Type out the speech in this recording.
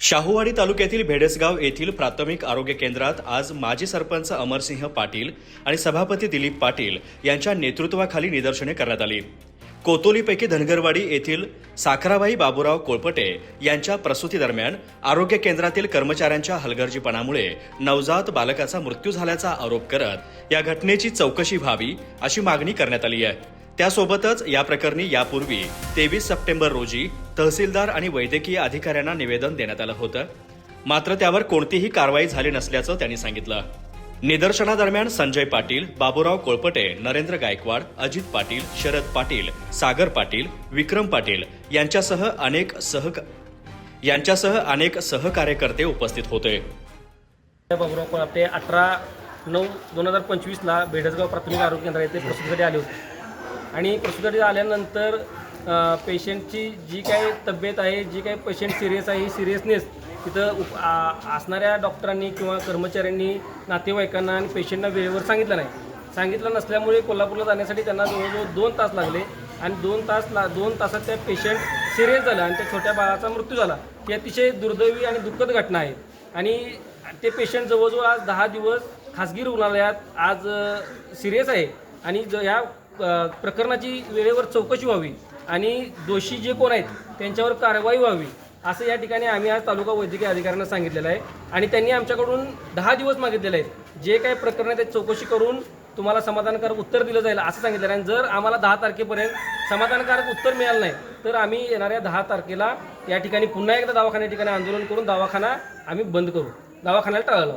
शाहूवाडी तालुक्यातील भेडसगाव येथील प्राथमिक आरोग्य केंद्रात आज माजी सरपंच अमरसिंह पाटील आणि सभापती दिलीप पाटील यांच्या नेतृत्वाखाली निदर्शने करण्यात आली. कोतोलीपैकी धनगरवाडी येथील साखराबाई बाबूराव कोळपटे यांच्या प्रसूतीदरम्यान आरोग्य केंद्रातील कर्मचाऱ्यांच्या हलगर्जीपणामुळे नवजात बालकाचा मृत्यू झाल्याचा आरोप करत या घटनेची चौकशी व्हावी अशी मागणी करण्यात आली आहे. त्यासोबतच या प्रकरणी यापूर्वी तेवीस सप्टेंबर रोजी तहसीलदार आणि वैद्यकीय अधिकाऱ्यांना निवेदन देण्यात आलं होतं. मात्र त्यावर कोणतीही कारवाई झाली नसल्याचं त्यांनी सांगितलं. निदर्शनादरम्यान संजय पाटील बाबूराव कोळपटे नरेंद्र गायकवाड अजित पाटील शरद पाटील सागर पाटील विक्रम पाटील यांच्यासह अनेक सहक यांच्यासह अनेक सहकार्यकर्ते उपस्थित होते. बाबुराव कोळपटे अठरा नऊ दोन हजार पंचवीसला बेडसगाव प्राथमिक आरोग्य केंद्र येथे प्रसूतीसाठी आले होते. आणि प्रसूतीसाठी आल्यानंतर पेशंटची जी काही तब्येत आहे जी काही पेशंट सिरियस आहे ही सिरियसनेस तिथं उप आ- असणाऱ्या डॉक्टरांनी किंवा कर्मचाऱ्यांनी नातेवाईकांना आणि पेशंटना वेळेवर सांगितलं नाही. सांगितलं नसल्यामुळे कोल्हापूरला जाण्यासाठी त्यांना जवळजवळ दोन तास लागले आणि दोन तास ला दोन तासात त्या पेशंट सिरियस झाला आणि त्या छोट्या बाळाचा मृत्यू झाला. ही अतिशय दुर्दैवी आणि दुःखद घटना आहे. आणि ते पेशंट जवळजवळ आज दहा दिवस खासगी रुग्णालयात आज सिरियस आहे. आणि ज ह्या प्रकरणाची वेळेवर चौकशी व्हावी आणि दोषी जे कोण आहेत त्यांच्यावर कारवाई व्हावी असं या ठिकाणी आम्ही आज तालुका वैद्यकीय अधिकाऱ्यांना सांगितलेलं आहे. आणि त्यांनी आमच्याकडून दहा दिवस मागितलेले आहेत. जे काही प्रकरण आहे त्याची चौकशी करून तुम्हाला समाधानकारक उत्तर दिलं जाईल असं सांगितलेलं आहे. आणि जर आम्हाला दहा तारखेपर्यंत समाधानकारक उत्तर मिळालं नाही तर आम्ही येणाऱ्या दहा तारखेला या ठिकाणी पुन्हा एकदा दवाखान्या ठिकाणी आंदोलन करून दवाखाना आम्ही बंद करू. दवाखान्याला टाळलं